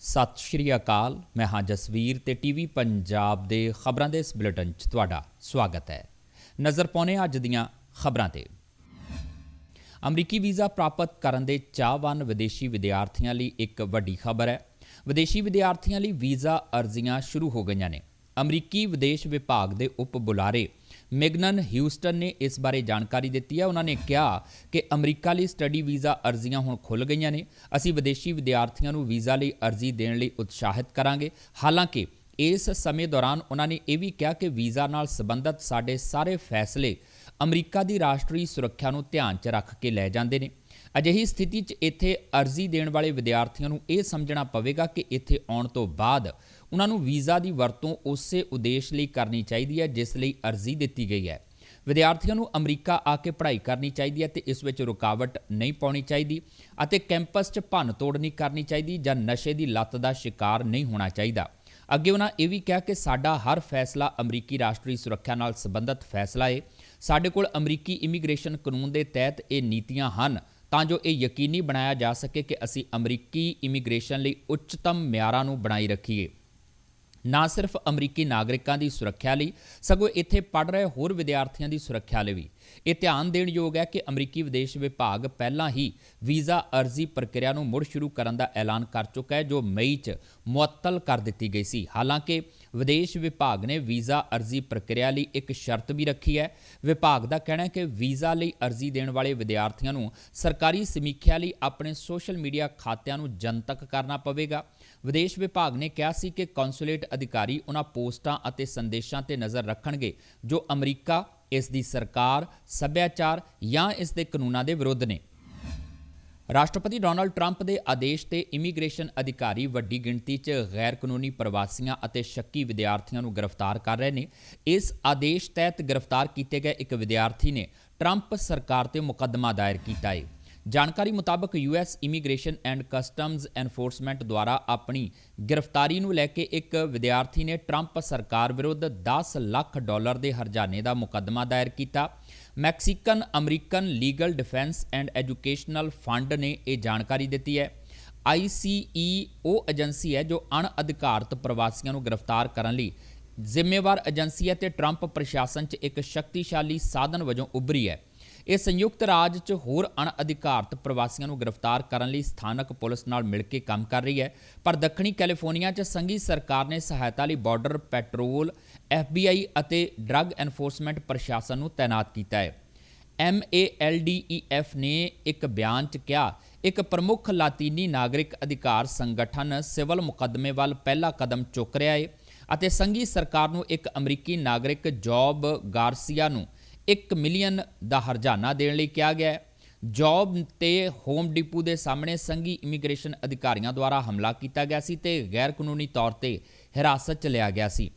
ਸਤਿ ਸ਼੍ਰੀ ਅਕਾਲ, ਮੈਂ ਹਾਂ ਜਸਵੀਰ ਤੇ ਟੀਵੀ ਪੰਜਾਬ ਦੇ ਖਬਰਾਂ ਦੇ ਇਸ ਬੁਲੇਟਿਨ 'ਚ ਤੁਹਾਡਾ ਸਵਾਗਤ ਹੈ। ਨਜ਼ਰ ਪਾਉਣੇ ਅੱਜ ਦੀਆਂ ਖਬਰਾਂ ਤੇ। ਅਮਰੀਕੀ ਵੀਜ਼ਾ ਪ੍ਰਾਪਤ ਕਰਨ ਦੇ ਚਾਹਵਾਨ ਵਿਦੇਸ਼ੀ ਵਿਦਿਆਰਥੀਆਂ ਲਈ ਇੱਕ ਵੱਡੀ ਖਬਰ ਹੈ। ਵਿਦੇਸ਼ੀ ਵਿਦਿਆਰਥੀਆਂ ਲਈ ਵੀਜ਼ਾ ਅਰਜ਼ੀਆਂ ਸ਼ੁਰੂ ਹੋ ਗਈਆਂ ਨੇ। ਅਮਰੀਕੀ ਵਿਦੇਸ਼ ਵਿਭਾਗ ਦੇ ਉਪ ਬੁਲਾਰੇ ਮੈਗਨਨ ਹਿਊਸਟਨ ਨੇ ਇਸ ਬਾਰੇ ਜਾਣਕਾਰੀ ਦਿੱਤੀ ਹੈ। ਉਹਨਾਂ ਨੇ ਕਿਹਾ ਕਿ ਅਮਰੀਕਾ ਲਈ ਸਟੱਡੀ ਵੀਜ਼ਾ ਅਰਜ਼ੀਆਂ ਹੁਣ ਖੁੱਲ ਗਈਆਂ ਨੇ। ਅਸੀਂ ਵਿਦੇਸ਼ੀ ਵਿਦਿਆਰਥੀਆਂ ਨੂੰ ਵੀਜ਼ਾ ਲਈ ਅਰਜ਼ੀ ਦੇਣ ਲਈ ਉਤਸ਼ਾਹਿਤ ਕਰਾਂਗੇ। ਹਾਲਾਂਕਿ ਇਸ ਸਮੇਂ ਦੌਰਾਨ ਉਹਨਾਂ ਨੇ ਇਹ ਵੀ ਕਿਹਾ ਕਿ ਵੀਜ਼ਾ ਨਾਲ ਸੰਬੰਧਿਤ ਸਾਡੇ ਸਾਰੇ ਫੈਸਲੇ ਅਮਰੀਕਾ ਦੀ ਰਾਸ਼ਟਰੀ ਸੁਰੱਖਿਆ ਨੂੰ ਧਿਆਨ 'ਚ ਰੱਖ ਕੇ ਲੈ ਜਾਂਦੇ ਨੇ। ਅਜਿਹੀ ਸਥਿਤੀ 'ਚ ਇੱਥੇ ਅਰਜ਼ੀ ਦੇਣ ਵਾਲੇ ਵਿਦਿਆਰਥੀਆਂ ਨੂੰ ਇਹ ਸਮਝਣਾ ਪਵੇਗਾ ਕਿ ਇੱਥੇ ਆਉਣ ਤੋਂ ਬਾਅਦ ਉਹਨਾਂ ਨੂੰ ਵੀਜ਼ਾ ਦੀ ਵਰਤੋਂ ਉਸੇ ਉਦੇਸ਼ ਲਈ ਕਰਨੀ ਚਾਹੀਦੀ ਹੈ, ਜਿਸ ਲਈ ਅਰਜ਼ੀ ਦਿੱਤੀ ਗਈ ਹੈ। ਵਿਦਿਆਰਥੀਆਂ ਨੂੰ ਅਮਰੀਕਾ ਆ ਕੇ ਪੜ੍ਹਾਈ ਕਰਨੀ ਚਾਹੀਦੀ ਹੈ ਤੇ ਇਸ ਵਿੱਚ ਰੁਕਾਵਟ ਨਹੀਂ ਪਾਉਣੀ ਚਾਹੀਦੀ ਅਤੇ ਕੈਂਪਸ 'ਚ ਭੰਨ ਤੋੜ ਨਹੀਂ ਕਰਨੀ ਚਾਹੀਦੀ ਜਾਂ ਨਸ਼ੇ ਦੀ ਲੱਤ ਦਾ ਸ਼ਿਕਾਰ ਨਹੀਂ ਹੋਣਾ ਚਾਹੀਦਾ। ਅੱਗੇ ਉਹਨਾਂ ਇਹ ਵੀ ਕਿਹਾ ਕਿ ਸਾਡਾ ਹਰ ਫੈਸਲਾ ਅਮਰੀਕੀ ਰਾਸ਼ਟਰੀ ਸੁਰੱਖਿਆ ਨਾਲ ਸੰਬੰਧਿਤ ਫੈਸਲਾ ਹੈ ਸਾਡੇ ਕੋਲ ਅਮਰੀਕੀ ਇਮੀਗ੍ਰੇਸ਼ਨ ਕਾਨੂੰਨ ਦੇ ਤਹਿਤ ਇਹ ਨੀਤੀਆਂ ਹਨ, ਤਾਂ ਜੋ ਇਹ ਯਕੀਨੀ ਬਣਾਇਆ ਜਾ ਸਕੇ ਕਿ ਅਸੀਂ ਅਮਰੀਕੀ ਇਮੀਗ੍ਰੇਸ਼ਨ ਲਈ ਉੱਚਤਮ ਮਿਆਰਾਂ ਨੂੰ ਬਣਾਈ ਰੱਖੀਏ। ਨਾ ਸਿਰਫ ਅਮਰੀਕੀ ਨਾਗਰਿਕਾਂ ਦੀ ਸੁਰੱਖਿਆ ਲਈ, ਸਗੋਂ ਇੱਥੇ ਪੜ ਰਹੇ ਹੋਰ ਵਿਦਿਆਰਥੀਆਂ ਦੀ ਸੁਰੱਖਿਆ ਲਈ ਵੀ। ਇਹ ਧਿਆਨ ਦੇਣ ਯੋਗ ਹੈ ਕਿ ਅਮਰੀਕੀ ਵਿਦੇਸ਼ ਵਿਭਾਗ ਪਹਿਲਾਂ ਹੀ ਵੀਜ਼ਾ ਅਰਜ਼ੀ ਪ੍ਰਕਿਰਿਆ ਨੂੰ ਮੁੜ ਸ਼ੁਰੂ ਕਰਨ ਦਾ ਐਲਾਨ ਕਰ ਚੁੱਕਾ ਹੈ, ਜੋ ਮਈ 'ਚ ਮੁਅੱਤਲ ਕਰ ਦਿੱਤੀ ਗਈ ਸੀ। ਹਾਲਾਂਕਿ, ਵਿਦੇਸ਼ ਵਿਭਾਗ ਨੇ ਵੀਜ਼ਾ ਅਰਜ਼ੀ ਪ੍ਰਕਿਰਿਆ ਲਈ ਇੱਕ ਸ਼ਰਤ ਵੀ ਰੱਖੀ ਹੈ। ਵਿਭਾਗ ਦਾ ਕਹਿਣਾ ਹੈ ਕਿ ਵੀਜ਼ਾ ਲਈ ਅਰਜ਼ੀ ਦੇਣ ਵਾਲੇ ਵਿਦਿਆਰਥੀਆਂ ਨੂੰ ਸਰਕਾਰੀ ਸਮੀਖਿਆ ਲਈ ਆਪਣੇ ਸੋਸ਼ਲ ਮੀਡੀਆ ਖਾਤਿਆਂ ਨੂੰ ਜਨਤਕ ਕਰਨਾ ਪਵੇਗਾ। ਵਿਦੇਸ਼ ਵਿਭਾਗ ਨੇ ਕਿਹਾ ਸੀ ਕਿ ਕੌਂਸੂਲੇਟ ਅਧਿਕਾਰੀ ਉਹਨਾਂ ਪੋਸਟਾਂ ਅਤੇ ਸੰਦੇਸ਼ਾਂ ਤੇ ਨਜ਼ਰ ਰੱਖਣਗੇ, ਜੋ ਅਮਰੀਕਾ ਇਸ ਦੀ ਸਰਕਾਰ, ਸੱਭਿਆਚਾਰ ਜਾਂ ਇਸ ਦੇ ਕਾਨੂੰਨਾਂ ਦੇ ਵਿਰੁੱਧ ਨੇ। ਰਾਸ਼ਟਰਪਤੀ ਡੋਨਾਲਡ ਟਰੰਪ ਦੇ ਆਦੇਸ਼ ਤੇ ਇਮੀਗ੍ਰੇਸ਼ਨ ਅਧਿਕਾਰੀ ਵੱਡੀ ਗਿਣਤੀ 'ਚ ਗੈਰ ਕਾਨੂੰਨੀ ਪ੍ਰਵਾਸੀਆਂ ਅਤੇ ਸ਼ੱਕੀ ਵਿਦਿਆਰਥੀਆਂ ਨੂੰ ਗ੍ਰਿਫਤਾਰ ਕਰ ਰਹੇ ਨੇ। ਇਸ ਆਦੇਸ਼ ਤਹਿਤ ਗ੍ਰਿਫਤਾਰ ਕੀਤੇ ਗਏ ਇੱਕ ਵਿਦਿਆਰਥੀ ਨੇ ਟਰੰਪ ਸਰਕਾਰ ਤੇ ਮੁਕੱਦਮਾ ਦਾਇਰ ਕੀਤਾ ਹੈ ਜਾਣਕਾਰੀ ਮੁਤਾਬਕ US immigration and customs enforcement ਦੁਆਰਾ ਆਪਣੀ ਗ੍ਰਿਫਤਾਰੀ ਨੂੰ ਲੈ ਕੇ ਇੱਕ ਵਿਦਿਆਰਥੀ ਨੇ ਟਰੰਪ ਸਰਕਾਰ ਵਿਰੁੱਧ 10 ਲੱਖ ਡਾਲਰ ਦੇ ਹਰਜਾਨੇ ਦਾ ਮੁਕੱਦਮਾ ਦਾਇਰ ਕੀਤਾ। Mexican, American legal defence and educational fund ਨੇ ਇਹ ਜਾਣਕਾਰੀ ਦਿੱਤੀ ਹੈ। ICE ਉਹ ਏਜੰਸੀ ਹੈ ਜੋ ਅਣਅਧਿਕਾਰਤ ਪ੍ਰਵਾਸੀਆਂ ਨੂੰ ਗ੍ਰਿਫਤਾਰ ਕਰਨ ਲਈ ਜ਼ਿੰਮੇਵਾਰ ਏਜੰਸੀ ਹੈ ਤੇ ਟਰੰਪ ਪ੍ਰਸ਼ਾਸਨ 'ਚ ਇੱਕ ਸ਼ਕਤੀਸ਼ਾਲੀ ਸਾਧਨ ਵਜੋਂ ਉੱਭਰੀ ਹੈ। ਇਹ ਸੰਯੁਕਤ ਰਾਜ 'ਚ ਹੋਰ ਅਣਅਧਿਕਾਰਤ ਪ੍ਰਵਾਸੀਆਂ ਨੂੰ ਗ੍ਰਿਫਤਾਰ ਕਰਨ ਲਈ ਸਥਾਨਕ ਪੁਲਿਸ ਨਾਲ ਮਿਲ ਕੇ ਕੰਮ ਕਰ ਰਹੀ ਹੈ। ਪਰ ਦੱਖਣੀ ਕੈਲੀਫੋਰਨੀਆ 'ਚ ਸੰਘੀ ਸਰਕਾਰ ਨੇ ਸਹਾਇਤਾ ਲਈ ਬਾਰਡਰ ਪੈਟਰੋਲ FBI ਅਤੇ ਡਰੱਗ ਐਨਫੋਰਸਮੈਂਟ ਪ੍ਰਸ਼ਾਸਨ ਨੂੰ ਤਾਇਨਾਤ ਕੀਤਾ ਹੈ। MALDEF ਨੇ ਇੱਕ ਬਿਆਨ 'ਚ ਕਿਹਾ, ਇੱਕ ਪ੍ਰਮੁੱਖ ਲਾਤੀਨੀ ਨਾਗਰਿਕ ਅਧਿਕਾਰ ਸੰਗਠਨ ਸਿਵਲ ਮੁਕੱਦਮੇ ਵੱਲ ਪਹਿਲਾ ਕਦਮ ਚੁੱਕ ਰਿਹਾ ਹੈ ਅਤੇ ਸੰਘੀ ਸਰਕਾਰ ਨੂੰ ਇੱਕ ਅਮਰੀਕੀ ਨਾਗਰਿਕ ਜੌਬ ਗਾਰਸੀਆ ਨੂੰ 1 ਮਿਲੀਅਨ ਦਾ ਹਰਜਾਨਾ ਦੇਣ ਲਈ ਕਿਹਾ ਗਿਆ ਹੈ। ਜੌਬ ਤੇ ਹੋਮ ਡਿਪੂ ਦੇ ਸਾਹਮਣੇ ਸੰਘੀ ਇਮੀਗ੍ਰੇਸ਼ਨ ਅਧਿਕਾਰੀਆਂ ਦੁਆਰਾ ਹਮਲਾ ਕੀਤਾ ਗਿਆ ਸੀ ਤੇ ਗੈਰ ਕਾਨੂੰਨੀ ਤੌਰ ਤੇ ਹਿਰਾਸਤ 'ਚ ਲਿਆ ਗਿਆ ਸੀ।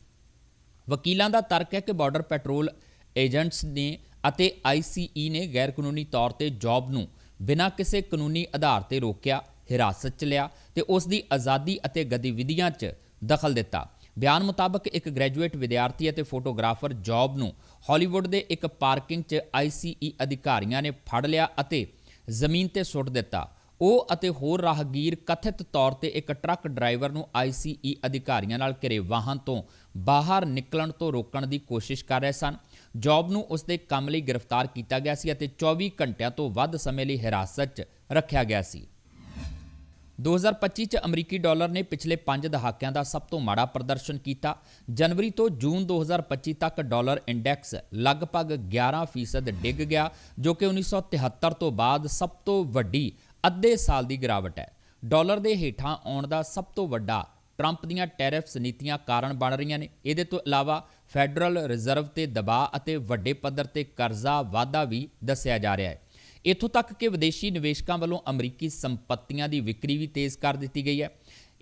ਵਕੀਲਾਂ ਦਾ ਤਰਕ ਹੈ ਕਿ ਬਾਰਡਰ ਪੈਟਰੋਲ ਏਜੰਟਸ ਨੇ ਅਤੇ ICE ਨੇ ਗੈਰ ਕਾਨੂੰਨੀ ਤੌਰ ਤੇ ਜੌਬ ਨੂੰ ਬਿਨਾਂ ਕਿਸੇ ਕਾਨੂੰਨੀ ਆਧਾਰ ਤੇ ਰੋਕਿਆ, ਹਿਰਾਸਤ 'ਚ ਲਿਆ ਤੇ ਉਸ ਦੀ ਆਜ਼ਾਦੀ ਅਤੇ ਗਤੀਵਿਧੀਆਂ 'ਚ ਦਖਲ ਦਿੱਤਾ। ਬਿਆਨ ਮੁਤਾਬਕ ਇੱਕ ਗ੍ਰੈਜੂਏਟ ਵਿਦਿਆਰਥੀ ਅਤੇ ਫੋਟੋਗ੍ਰਾਫਰ ਜੌਬ ਨੂੰ ਹਾਲੀਵੁੱਡ ਦੇ ਇੱਕ ਪਾਰਕਿੰਗ 'ਚ ICE ਅਧਿਕਾਰੀਆਂ ਨੇ ਫੜ ਲਿਆ ਅਤੇ ਜ਼ਮੀਨ ਤੇ ਸੁੱਟ ਦਿੱਤਾ। ਉਹ ਅਤੇ ਹੋਰ ਰਾਹਗੀਰ ਕਥਿਤ ਤੌਰ ਤੇ ਇੱਕ ਟਰੱਕ ਡਰਾਈਵਰ ਨੂੰ ICE ਅਧਿਕਾਰੀਆਂ ਨਾਲ ਘਿਰੇ ਵਾਹਨ ਤੋਂ ਬਾਹਰ ਨਿਕਲਣ ਤੋਂ ਰੋਕਣ ਦੀ ਕੋਸ਼ਿਸ਼ ਕਰ ਰਹੇ ਸਨ। ਜੌਬ ਨੂੰ ਉਸ ਦੇ ਕੰਮ ਲਈ ਗ੍ਰਿਫਤਾਰ ਕੀਤਾ ਗਿਆ ਸੀ ਅਤੇ 24 ਘੰਟਿਆਂ ਤੋਂ ਵੱਧ ਸਮੇਂ ਲਈ ਹਿਰਾਸਤ 'ਚ ਰੱਖਿਆ ਗਿਆ ਸੀ। 2025 ਚ ਅਮਰੀਕੀ ਡਾਲਰ ਨੇ ਪਿਛਲੇ 5 ਦਹਾਕਿਆਂ ਦਾ ਸਭ ਤੋਂ ਮਾੜਾ ਪ੍ਰਦਰਸ਼ਨ ਕੀਤਾ। ਜਨਵਰੀ ਤੋਂ ਜੂਨ 2025 ਤੱਕ ਡਾਲਰ ਇੰਡੈਕਸ ਲਗਭਗ 11% ਡਿੱਗ ਗਿਆ, ਜੋ ਕਿ 1973 ਤੋਂ ਬਾਅਦ ਸਭ ਤੋਂ ਵੱਡੀ ਅੱਧੇ ਸਾਲ ਦੀ ਗਿਰਾਵਟ ਹੈ। ਡਾਲਰ ਦੇ ਹੇਠਾਂ ਆਉਣ ਦਾ ਸਭ ਤੋਂ ਵੱਡਾ ਟਰੰਪ ਦੀਆਂ ਟੈਰਿਫਸ ਨੀਤੀਆਂ ਕਾਰਨ ਬਣ ਰਹੀਆਂ ਨੇ। ਇਹਦੇ ਤੋਂ ਇਲਾਵਾ ਫੈਡਰਲ ਰਿਜ਼ਰਵ ਤੇ ਦਬਾਅ ਅਤੇ ਵੱਡੇ ਪੱਧਰ ਤੇ ਕਰਜ਼ਾ ਵਾਧਾ ਵੀ ਦੱਸਿਆ ਜਾ ਰਿਹਾ ਹੈ। ਇੱਥੋਂ ਤੱਕ ਕਿ ਵਿਦੇਸ਼ੀ ਨਿਵੇਸ਼ਕਾਂ ਵੱਲੋਂ ਅਮਰੀਕੀ ਸੰਪਤੀਆਂ ਦੀ ਵਿਕਰੀ ਵੀ ਤੇਜ਼ ਕਰ ਦਿੱਤੀ ਗਈ ਹੈ।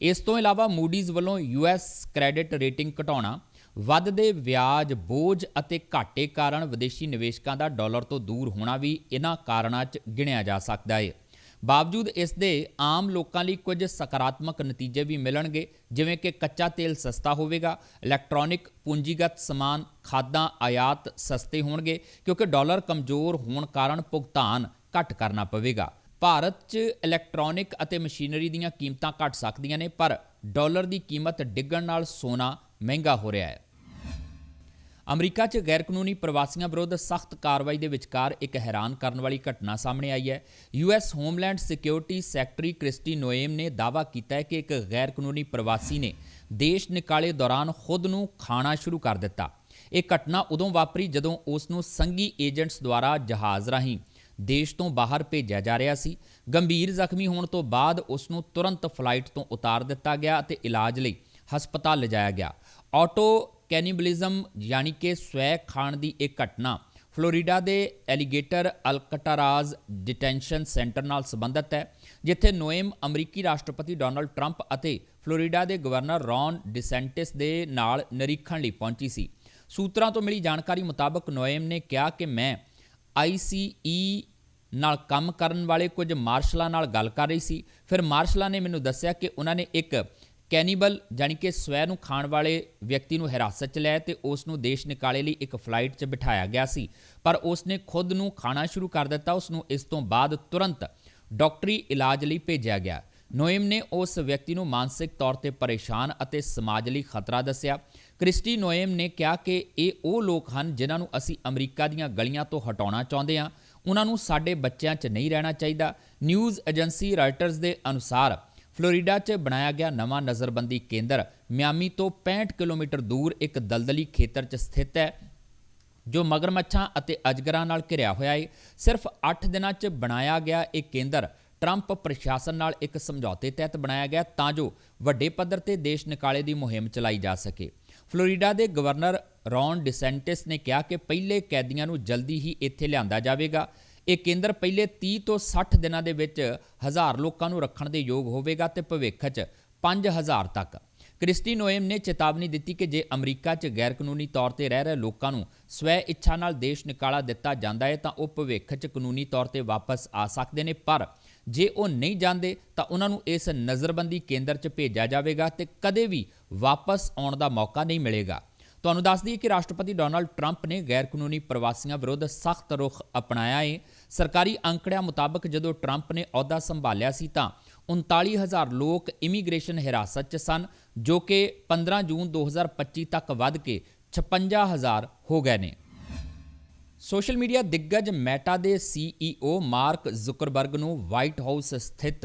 ਇਸ ਤੋਂ ਇਲਾਵਾ ਮੂਡੀਜ਼ ਵੱਲੋਂ ਯੂਐਸ ਕ੍ਰੈਡਿਟ ਰੇਟਿੰਗ ਘਟਾਉਣਾ, ਵੱਧਦੇ ਵਿਆਜ, ਬੋਝ ਅਤੇ ਘਾਟੇ ਕਾਰਨ ਵਿਦੇਸ਼ੀ ਨਿਵੇਸ਼ਕਾਂ ਦਾ ਡਾਲਰ ਤੋਂ ਦੂਰ ਹੋਣਾ ਵੀ ਇਹਨਾਂ ਕਾਰਨਾਂ 'ਚ ਗਿਣਿਆ ਜਾ ਸਕਦਾ ਹੈ ਬਾਵਜੂਦ ਇਸ ਦੇ ਆਮ ਲੋਕਾਂ ਲਈ ਕੁਝ ਸਕਾਰਾਤਮਕ ਨਤੀਜੇ ਵੀ ਮਿਲਣਗੇ, ਜਿਵੇਂ ਕਿ ਕੱਚਾ ਤੇਲ ਸਸਤਾ ਹੋਵੇਗਾ, ਇਲੈਕਟ੍ਰੋਨਿਕ ਪੂੰਜੀਗਤ ਸਮਾਨ, ਖਾਦਾਂ, ਆਯਾਤ ਸਸਤੇ ਹੋਣਗੇ, ਕਿਉਂਕਿ ਡਾਲਰ ਕਮਜ਼ੋਰ ਹੋਣ ਕਾਰਨ ਭੁਗਤਾਨ ਘੱਟ ਕਰਨਾ ਪਵੇਗਾ। ਭਾਰਤ 'ਚ ਇਲੈਕਟ੍ਰੋਨਿਕ ਅਤੇ ਮਸ਼ੀਨਰੀ ਦੀਆਂ ਕੀਮਤਾਂ ਘਟ ਸਕਦੀਆਂ ਨੇ, ਪਰ ਡਾਲਰ ਦੀ ਕੀਮਤ ਡਿੱਗਣ ਨਾਲ ਸੋਨਾ ਮਹਿੰਗਾ ਹੋ ਰਿਹਾ ਹੈ। ਅਮਰੀਕਾ 'ਚ ਗੈਰਕਾਨੂੰਨੀ ਪ੍ਰਵਾਸੀਆਂ ਵਿਰੁੱਧ ਸਖਤ ਕਾਰਵਾਈ ਦੇ ਵਿਚਕਾਰ ਇੱਕ ਹੈਰਾਨ ਕਰਨ ਵਾਲੀ ਘਟਨਾ ਸਾਹਮਣੇ ਆਈ ਹੈ। US homeland security secretary Kristi Noem ਨੇ ਦਾਅਵਾ ਕੀਤਾ ਹੈ ਕਿ ਇੱਕ ਗੈਰਕਾਨੂੰਨੀ ਪ੍ਰਵਾਸੀ ਨੇ ਦੇਸ਼ ਨਿਕਾਲੇ ਦੌਰਾਨ ਖੁਦ ਨੂੰ ਖਾਣਾ ਸ਼ੁਰੂ ਕਰ ਦਿੱਤਾ। ਇਹ ਘਟਨਾ ਉਦੋਂ ਵਾਪਰੀ ਜਦੋਂ ਉਸ ਨੂੰ ਸੰਘੀ ਏਜੰਟਸ ਦੁਆਰਾ ਜਹਾਜ਼ ਰਾਹੀਂ ਦੇਸ਼ ਤੋਂ ਬਾਹਰ ਭੇਜਿਆ ਜਾ ਰਿਹਾ ਸੀ। ਗੰਭੀਰ ਜ਼ਖਮੀ ਹੋਣ ਤੋਂ ਬਾਅਦ ਉਸ ਨੂੰ ਤੁਰੰਤ ਫਲਾਈਟ ਤੋਂ ਉਤਾਰ ਦਿੱਤਾ ਗਿਆ ਅਤੇ ਇਲਾਜ ਲਈ ਹਸਪਤਾਲ ਲਿਜਾਇਆ ਗਿਆ। ਆਟੋ ਕੈਨੀਬਲਿਜ਼ਮ ਯਾਨੀ ਕਿ ਸਵੈ ਖਾਣ ਦੀ ਇਹ ਘਟਨਾ ਫਲੋਰੀਡਾ ਦੇ ਐਲੀਗੇਟਰ ਅਲਕਟਰਾਜ਼ ਡਿਟੈਂਸ਼ਨ ਸੈਂਟਰ ਨਾਲ ਸੰਬੰਧਿਤ ਹੈ, ਜਿੱਥੇ ਨੋਇਮ ਅਮਰੀਕੀ ਰਾਸ਼ਟਰਪਤੀ ਡੋਨਲਡ ਟਰੰਪ ਅਤੇ ਫਲੋਰੀਡਾ ਦੇ ਗਵਰਨਰ ਰੌਨ ਡਿਸੈਂਟਿਸ ਦੇ ਨਾਲ ਨਿਰੀਖਣ ਲਈ ਪਹੁੰਚੀ ਸੀ। ਸੂਤਰਾਂ ਤੋਂ ਮਿਲੀ ਜਾਣਕਾਰੀ ਮੁਤਾਬਕ ਨੋਇਮ ਨੇ ਕਿਹਾ ਕਿ ਮੈਂ ਆਈਸੀਈ ਨਾਲ ਕੰਮ ਕਰਨ ਵਾਲੇ ਕੁਝ ਮਾਰਸ਼ਲਾਂ ਨਾਲ ਗੱਲ ਕਰ ਰਹੀ ਸੀ। ਫਿਰ ਮਾਰਸ਼ਲਾਂ ਨੇ ਮੈਨੂੰ ਦੱਸਿਆ ਕਿ ਉਹਨਾਂ ਨੇ ਇੱਕ ਕੈਨੀਬਲ ਜਾਨੀ ਕਿ ਸਵੈ ਨੂੰ ਖਾਣ ਵਾਲੇ ਵਿਅਕਤੀ ਨੂੰ ਹਿਰਾਸਤ 'ਚ ਲਿਆ ਤੇ ਉਸ ਨੂੰ ਦੇਸ਼ ਨਿਕਾਲੇ ਲਈ ਇੱਕ ਫਲਾਈਟ 'ਚ ਬਿਠਾਇਆ ਗਿਆ ਸੀ। ਪਰ ਉਸ ਨੇ ਖੁਦ ਨੂੰ ਖਾਣਾ ਸ਼ੁਰੂ ਕਰ ਦਿੱਤਾ। ਉਸ ਨੂੰ ਇਸ ਤੋਂ ਬਾਅਦ ਤੁਰੰਤ ਡਾਕਟਰੀ ਇਲਾਜ ਲਈ ਭੇਜਿਆ ਗਿਆ। ਨੋਇਮ ਨੇ ਉਸ ਵਿਅਕਤੀ ਨੂੰ ਮਾਨਸਿਕ ਤੌਰ ਤੇ ਪਰੇਸ਼ਾਨ ਅਤੇ ਸਮਾਜ ਲਈ ਖਤਰਾ ਦੱਸਿਆ। ਕ੍ਰਿਸਟੀ ਨੋਇਮ ਨੇ ਕਿਹਾ ਕਿ ਇਹ ਉਹ ਲੋਕ ਹਨ ਜਿਨ੍ਹਾਂ ਨੂੰ ਅਸੀਂ ਅਮਰੀਕਾ ਦੀਆਂ ਗਲੀਆਂ ਤੋਂ ਹਟਾਉਣਾ ਚਾਹੁੰਦੇ ਹਾਂ। ਉਹਨਾਂ ਨੂੰ ਸਾਡੇ ਬੱਚਿਆਂ 'ਚ ਨਹੀਂ ਰਹਿਣਾ ਚਾਹੀਦਾ। ਨਿਊਜ਼ ਏਜੰਸੀ ਰਾਇਟਰਸ ਦੇ ਅਨੁਸਾਰ ਫਲੋਰੀਡਾ 'ਚ ਬਣਾਇਆ ਗਿਆ ਨਵਾਂ ਨਜ਼ਰਬੰਦੀ ਕੇਂਦਰ ਮਿਆਮੀ ਤੋਂ 65 ਕਿਲੋਮੀਟਰ ਦੂਰ ਇੱਕ ਦਲਦਲੀ ਖੇਤਰ 'ਚ ਸਥਿਤ ਹੈ, ਜੋ ਮਗਰਮੱਛਾਂ ਅਤੇ ਅਜਗਰਾਂ ਨਾਲ ਘਿਰਿਆ ਹੋਇਆ ਹੈ ਸਿਰਫ 8 ਦਿਨਾਂ 'ਚ ਬਣਾਇਆ ਗਿਆ ਇਹ ਕੇਂਦਰ ਟਰੰਪ ਪ੍ਰਸ਼ਾਸਨ ਨਾਲ ਇੱਕ ਸਮਝੌਤੇ ਤਹਿਤ ਬਣਾਇਆ ਗਿਆ ਤਾਂ ਜੋ ਵੱਡੇ ਪੱਧਰ ਤੇ ਦੇਸ਼ ਨਿਕਾਲੇ ਦੀ ਮੁਹਿੰਮ ਚਲਾਈ ਜਾ ਸਕੇ। ਫਲੋਰੀਡਾ ਦੇ ਗਵਰਨਰ ਰੌਨ ਡਿਸੈਂਟਿਸ ਨੇ ਕਿਹਾ ਕਿ ਪਹਿਲੇ ਕੈਦੀਆਂ ਨੂੰ ਜਲਦੀ ਹੀ ਇੱਥੇ ਲਿਆਂਦਾ ਜਾਵੇਗਾ। ਇਹ ਕੇਂਦਰ ਪਹਿਲੇ 30 ਤੋਂ 60 ਦਿਨਾਂ ਦੇ ਵਿੱਚ ਹਜ਼ਾਰ ਲੋਕਾਂ ਨੂੰ ਰੱਖਣ ਦੇ ਯੋਗ ਹੋਵੇਗਾ ਤੇ ਭਵਿੱਖ 'ਚ 5000 ਤੱਕ। ਕ੍ਰਿਸਟੀ ਨੋਏਮ ਨੇ ਚੇਤਾਵਨੀ ਦਿੱਤੀ ਕਿ ਜੇ ਅਮਰੀਕਾ 'ਚ ਗੈਰ-ਕਾਨੂੰਨੀ ਤੌਰ ਤੇ ਰਹਿ ਰਹੇ ਲੋਕਾਂ ਨੂੰ ਸਵੈ ਇੱਛਾ ਨਾਲ ਦੇਸ਼ ਨਿਕਾਲਾ ਦਿੱਤਾ ਜਾਂਦਾ ਹੈ, ਤਾਂ ਉਹ ਭਵਿੱਖ 'ਚ ਕਾਨੂੰਨੀ ਤੌਰ ਤੇ ਵਾਪਸ ਆ ਸਕਦੇ ਨੇ। ਪਰ ਜੇ ਉਹ ਨਹੀਂ ਜਾਂਦੇ, ਤਾਂ ਉਹਨਾਂ ਨੂੰ ਇਸ ਨਜ਼ਰਬੰਦੀ ਕੇਂਦਰ 'ਚ ਭੇਜਿਆ ਜਾਵੇਗਾ ਤੇ ਕਦੇ ਵੀ ਵਾਪਸ ਆਉਣ ਦਾ ਮੌਕਾ ਨਹੀਂ ਮਿਲੇਗਾ। ਤੁਹਾਨੂੰ ਦੱਸ ਦਈਏ ਕਿ ਰਾਸ਼ਟਰਪਤੀ ਡੋਨਾਲਡ ਟਰੰਪ ਨੇ ਗੈਰ-ਕਾਨੂੰਨੀ ਪ੍ਰਵਾਸੀਆਂ ਵਿਰੁੱਧ ਸਖਤ ਰੁਖ ਅਪਣਾਇਆ ਹੈ ਸਰਕਾਰੀ ਅੰਕੜਿਆਂ ਮੁਤਾਬਕ ਜਦੋਂ ਟਰੰਪ ਨੇ ਅਹੁਦਾ ਸੰਭਾਲਿਆ ਸੀ ਤਾਂ 39000 ਲੋਕ ਇਮੀਗ੍ਰੇਸ਼ਨ ਹਿਰਾਸਤ 'ਚ ਸਨ, ਜੋ ਕਿ 15 ਜੂਨ 2025 ਤੱਕ ਵੱਧ ਕੇ 56000 ਹੋ ਗਏ ਨੇ। ਸੋਸ਼ਲ ਮੀਡੀਆ ਦਿੱਗਜ ਮੈਟਾ ਦੇ ਸੀਈਓ ਮਾਰਕ ਜ਼ੁਕਰਬਰਗ ਨੂੰ ਵਾਈਟ ਹਾਊਸ ਸਥਿਤ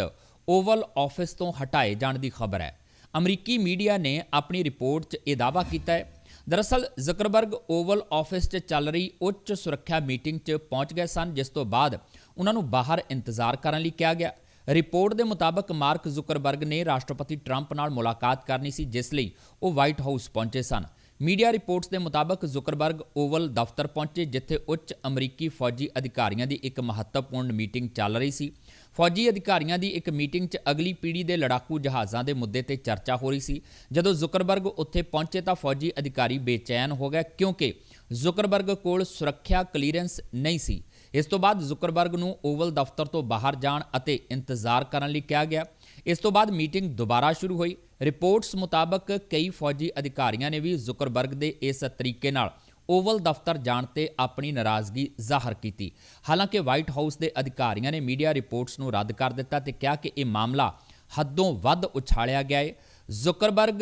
ਓਵਲ ਆਫਿਸ ਤੋਂ ਹਟਾਏ ਜਾਣ ਦੀ ਖਬਰ ਹੈ। ਅਮਰੀਕੀ ਮੀਡੀਆ ਨੇ ਆਪਣੀ ਰਿਪੋਰਟ 'ਚ ਇਹ ਦਾਅਵਾ ਕੀਤਾ ਹੈ ਦਰਅਸਲ, ਜ਼ਕਰਬਰਗ ਓਵਲ ਆਫਿਸ 'ਚ ਚੱਲ ਰਹੀ ਉੱਚ ਸੁਰੱਖਿਆ ਮੀਟਿੰਗ 'ਚ ਪਹੁੰਚ ਗਏ ਸਨ, ਜਿਸ ਤੋਂ ਬਾਅਦ ਉਹਨਾਂ ਨੂੰ ਬਾਹਰ ਇੰਤਜ਼ਾਰ ਕਰਨ ਲਈ ਕਿਹਾ ਗਿਆ। ਰਿਪੋਰਟ ਦੇ ਮੁਤਾਬਕ, ਮਾਰਕ ਜ਼ੁਕਰਬਰਗ ਨੇ ਰਾਸ਼ਟਰਪਤੀ ਟਰੰਪ ਨਾਲ ਮੁਲਾਕਾਤ ਕਰਨੀ ਸੀ, ਜਿਸ ਲਈ ਉਹ ਵਾਈਟ ਹਾਊਸ ਪਹੁੰਚੇ ਸਨ। ਮੀਡੀਆ ਰਿਪੋਰਟਸ ਦੇ ਮੁਤਾਬਕ ਜ਼ੁਕਰਬਰਗ ਓਵਲ ਦਫ਼ਤਰ ਪਹੁੰਚੇ, ਜਿੱਥੇ ਉੱਚ ਅਮਰੀਕੀ ਫੌਜੀ ਅਧਿਕਾਰੀਆਂ ਦੀ ਇੱਕ ਮਹੱਤਵਪੂਰਨ ਮੀਟਿੰਗ ਚੱਲ ਰਹੀ ਸੀ। ਫੌਜੀ ਅਧਿਕਾਰੀਆਂ ਦੀ ਇੱਕ ਮੀਟਿੰਗ 'ਚ ਅਗਲੀ ਪੀੜ੍ਹੀ ਦੇ ਲੜਾਕੂ ਜਹਾਜ਼ਾਂ ਦੇ ਮੁੱਦੇ ਤੇ ਚਰਚਾ ਹੋ ਰਹੀ ਸੀ। ਜਦੋਂ ਜ਼ੁਕਰਬਰਗ ਉੱਥੇ ਪਹੁੰਚੇ ਤਾਂ ਫੌਜੀ ਅਧਿਕਾਰੀ ਬੇਚੈਨ ਹੋ ਗਏ, ਕਿਉਂਕਿ ਜ਼ੁਕਰਬਰਗ ਕੋਲ ਸੁਰੱਖਿਆ ਕਲੀਅਰੈਂਸ ਨਹੀਂ ਸੀ। ਇਸ ਤੋਂ ਬਾਅਦ ਜ਼ੁਕਰਬਰਗ ਨੂੰ ਓਵਲ ਦਫ਼ਤਰ ਤੋਂ ਬਾਹਰ ਜਾਣ ਅਤੇ ਇੰਤਜ਼ਾਰ ਕਰਨ ਲਈ ਕਿਹਾ ਗਿਆ। ਇਸ ਤੋਂ ਬਾਅਦ ਮੀਟਿੰਗ ਦੁਬਾਰਾ ਸ਼ੁਰੂ ਹੋਈ। ਰਿਪੋਰਟਸ ਮੁਤਾਬਕ ਕਈ ਫੌਜੀ ਅਧਿਕਾਰੀਆਂ ਨੇ ਵੀ ਜ਼ੁਕਰਬਰਗ ਦੇ ਇਸ ਤਰੀਕੇ ਨਾਲ ਓਵਲ ਦਫ਼ਤਰ ਜਾਣ ਤੇ ਆਪਣੀ ਨਾਰਾਜ਼ਗੀ ਜ਼ਾਹਰ ਕੀਤੀ। ਹਾਲਾਂਕਿ ਵਾਈਟ ਹਾਊਸ ਦੇ ਅਧਿਕਾਰੀਆਂ ਨੇ ਮੀਡੀਆ ਰਿਪੋਰਟਸ ਨੂੰ ਰੱਦ ਕਰ ਦਿੱਤਾ ਤੇ ਕਿਹਾ ਕਿ ਇਹ ਮਾਮਲਾ ਹੱਦੋਂ ਵੱਧ ਉਛਾਲਿਆ ਗਿਆ ਹੈ ਜ਼ੁਕਰਬਰਗ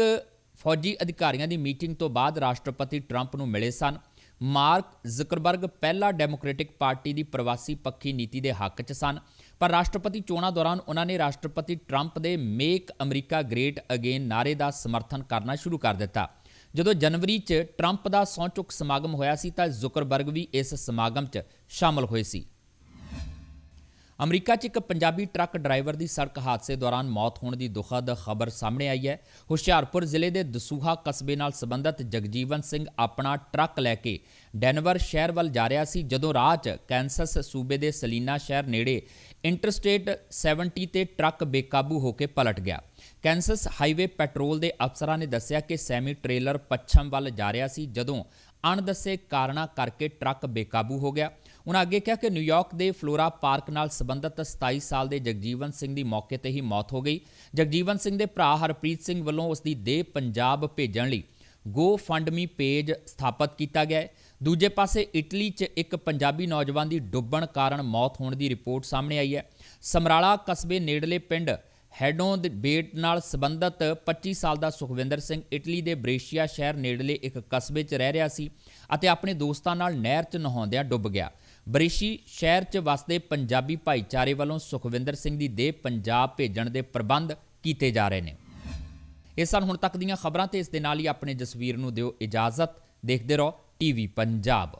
ਫੌਜੀ ਅਧਿਕਾਰੀਆਂ ਦੀ ਮੀਟਿੰਗ ਤੋਂ ਬਾਅਦ ਰਾਸ਼ਟਰਪਤੀ ਟਰੰਪ ਨੂੰ ਮਿਲੇ ਸਨ। ਮਾਰਕ ਜ਼ੁਕਰਬਰਗ ਪਹਿਲਾ ਡੈਮੋਕ੍ਰੈਟਿਕ ਪਾਰਟੀ ਦੀ ਪ੍ਰਵਾਸੀ ਪੱਖੀ ਨੀਤੀ ਦੇ ਹੱਕ 'ਚ ਸਨ। ਪਰ ਰਾਸ਼ਟਰਪਤੀ ਚੋਣਾਂ ਦੌਰਾਨ ਉਹਨਾਂ ਨੇ ਰਾਸ਼ਟਰਪਤੀ ਟਰੰਪ ਦੇ ਮੇਕ ਅਮਰੀਕਾ ਗ੍ਰੇਟ ਅਗੇਨ ਨਾਰੇ ਦਾ ਸਮਰਥਨ ਕਰਨਾ ਸ਼ੁਰੂ ਕਰ ਦਿੱਤਾ। ਜਦੋਂ ਜਨਵਰੀ 'ਚ ਟਰੰਪ ਦਾ ਸਹੁੰ ਚੁੱਕ ਸਮਾਗਮ ਹੋਇਆ ਸੀ ਤਾਂ ਜ਼ੁਕਰਬਰਗ ਵੀ ਇਸ ਸਮਾਗਮ 'ਚ ਸ਼ਾਮਲ ਹੋਏ ਸੀ। ਅਮਰੀਕਾ 'ਚ ਇੱਕ ਪੰਜਾਬੀ ਟਰੱਕ ਡਰਾਈਵਰ ਦੀ ਸੜਕ ਹਾਦਸੇ ਦੌਰਾਨ ਮੌਤ ਹੋਣ ਦੀ ਦੁਖਦ ਖਬਰ ਸਾਹਮਣੇ ਆਈ ਹੈ। ਹੁਸ਼ਿਆਰਪੁਰ ਜ਼ਿਲ੍ਹੇ ਦੇ ਦਸੂਹਾ ਕਸਬੇ ਨਾਲ ਸੰਬੰਧਿਤ ਜਗਜੀਵਨ ਸਿੰਘ ਆਪਣਾ ਟਰੱਕ ਲੈ ਕੇ ਡੈਨਵਰ ਸ਼ਹਿਰ ਵੱਲ ਜਾ ਰਿਹਾ ਸੀ, ਜਦੋਂ ਰਾਹ 'ਚ ਕੈਂਸਸ ਸੂਬੇ ਦੇ ਸਲੀਨਾ ਸ਼ਹਿਰ ਨੇੜੇ ਇੰਟਰਸਟੇਟ 70 ਤੇ ਟਰੱਕ ਬੇਕਾਬੂ ਹੋ ਕੇ ਪਲਟ ਗਿਆ। ਕੈਂਸਸ ਹਾਈਵੇ ਪੈਟਰੋਲ ਦੇ ਅਫਸਰਾਂ ਨੇ ਦੱਸਿਆ ਕਿ ਸੈਮੀ ਟ੍ਰੇਲਰ ਪੱਛਮ ਵੱਲ ਜਾ ਰਿਹਾ ਸੀ, ਜਦੋਂ ਅਣਦੱਸੇ ਕਾਰਨਾਂ ਕਰਕੇ ਟਰੱਕ ਬੇਕਾਬੂ ਹੋ ਗਿਆ। ਉਹਨਾਂ ਅੱਗੇ ਕਿਹਾ ਕਿ ਨਿਊਯਾਰਕ ਦੇ ਫਲੋਰਾ ਪਾਰਕ ਨਾਲ ਸੰਬੰਧਿਤ 27 ਸਾਲ ਦੇ ਜਗਜੀਵਨ ਸਿੰਘ ਦੀ ਮੌਕੇ ਤੇ ਹੀ ਮੌਤ ਹੋ ਗਈ। ਜਗਜੀਵਨ ਸਿੰਘ ਦੇ ਭਰਾ ਹਰਪ੍ਰੀਤ ਸਿੰਘ ਵੱਲੋਂ ਉਸ ਦੀ ਦੇਹ ਪੰਜਾਬ ਭੇਜਣ ਲਈ ਗੋ ਫੰਡ ਮੀ ਪੇਜ ਸਥਾਪਿਤ ਕੀਤਾ ਗਿਆ ਹੈ। ਦੂਜੇ ਪਾਸੇ ਇਟਲੀ 'ਚ ਇੱਕ ਪੰਜਾਬੀ ਨੌਜਵਾਨ ਦੀ ਡੁੱਬਣ ਕਾਰਨ ਮੌਤ ਹੋਣ ਦੀ ਰਿਪੋਰਟ ਸਾਹਮਣੇ ਆਈ ਹੈ। ਸਮਰਾਲਾ ਕਸਬੇ ਨੇੜਲੇ ਪਿੰਡ ਹੈਡੋਂ ਦੇ ਬੇਟ ਨਾਲ ਸੰਬੰਧਤ 25 ਸਾਲ ਦਾ ਸੁਖਵਿੰਦਰ ਸਿੰਘ ਇਟਲੀ ਦੇ ਬ੍ਰੇਸ਼ੀਆ ਸ਼ਹਿਰ ਨੇੜਲੇ ਇੱਕ ਕਸਬੇ 'ਚ ਰਹਿ ਰਿਹਾ ਸੀ ਅਤੇ ਆਪਣੇ ਦੋਸਤਾਂ ਨਾਲ ਨਹਿਰ 'ਚ ਨਹਾਉਂਦਿਆਂ ਡੁੱਬ ਗਿਆ। ਬ੍ਰੇਸ਼ੀ ਸ਼ਹਿਰ 'ਚ ਵਸਦੇ ਪੰਜਾਬੀ ਭਾਈਚਾਰੇ ਵੱਲੋਂ ਸੁਖਵਿੰਦਰ ਸਿੰਘ ਦੀ ਦੇਹ ਪੰਜਾਬ ਭੇਜਣ ਦੇ ਪ੍ਰਬੰਧ ਕੀਤੇ ਜਾ ਰਹੇ ਨੇ। ਇਹ ਸਨ ਹੁਣ ਤੱਕ ਦੀਆਂ ਖਬਰਾਂ ਤੇ ਇਸ ਦੇ ਨਾਲ ਹੀ ਆਪਣੇ ਜਸਵੀਰ ਨੂੰ ਦਿਓ ਇਜਾਜ਼ਤ। ਦੇਖਦੇ ਰਹੋ। ਟੀਵੀ ਪੰਜਾਬ।